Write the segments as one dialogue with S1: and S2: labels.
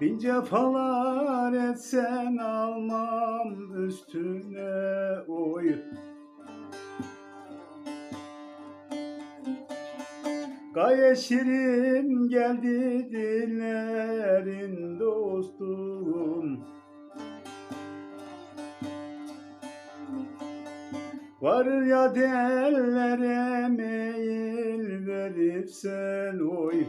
S1: Bin cefalar etsen almam üstüne oy. Gayet şirin geldi dillerin dostum. Varır ya dellere meyil verirsen oy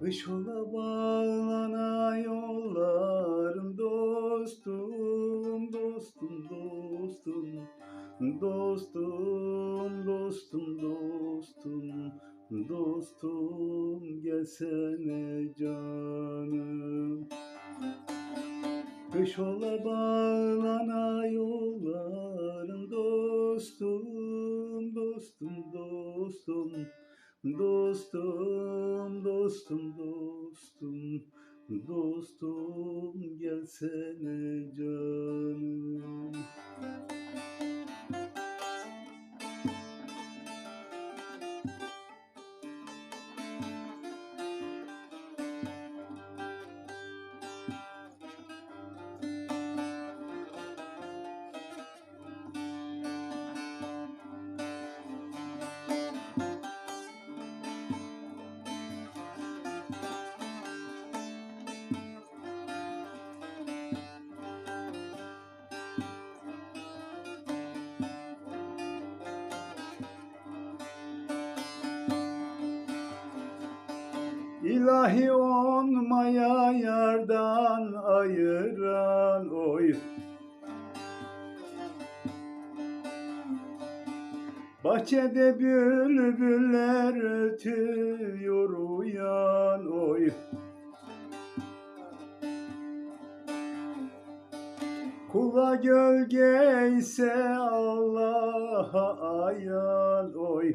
S1: Kış ola bağlana yollarım dostum, dostum, dostum Dostum, dostum, dostum Dostum gelsene canım. Kış ola bağlana yollarım dostum, dostum, dostum Dostum, dostum, dostum Dostum gelsene canım İlahi olmaya yardan ayıran oy. Bahçede bülbüller ötüyor uyan oy. Kula gölge ise Allah'a ayan oy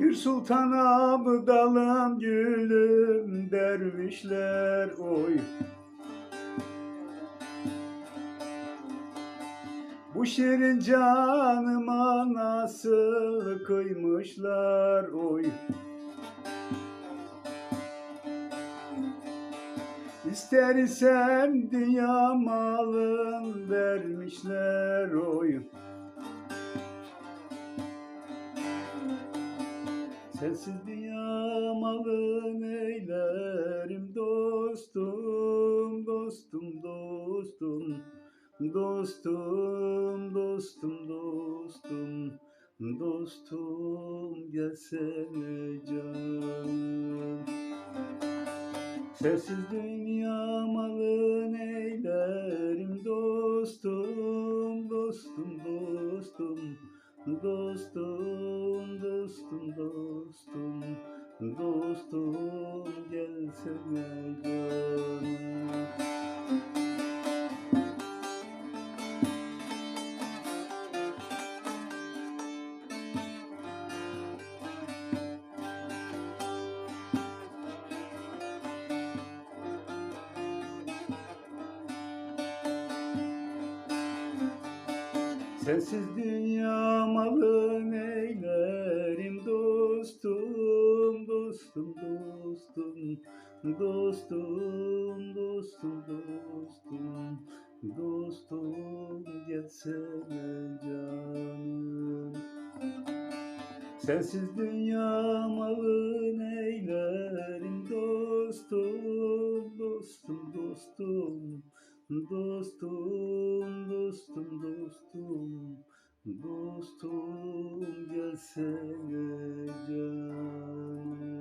S1: Bir sultan abdalım gülüm dervişler oy. Bu şirin canıma nasıl kıymışlar oy. İster isen dünya malın vermişler oy Sensiz dünya malın eylerim dostum, dostum, dostum, dostum, dostum, dostum, dostum gelsene canım. Sensiz dünya malın eylerim dostum, dostum, Sensiz dünya malı neylerim dostum, dostum, dostum, dostum, dostum, dostum, dostum, gelsene canım. Sensiz dünya malı neylerim dostum, dostum, dostum, dostum, dostum dostum dostum gelsene canım.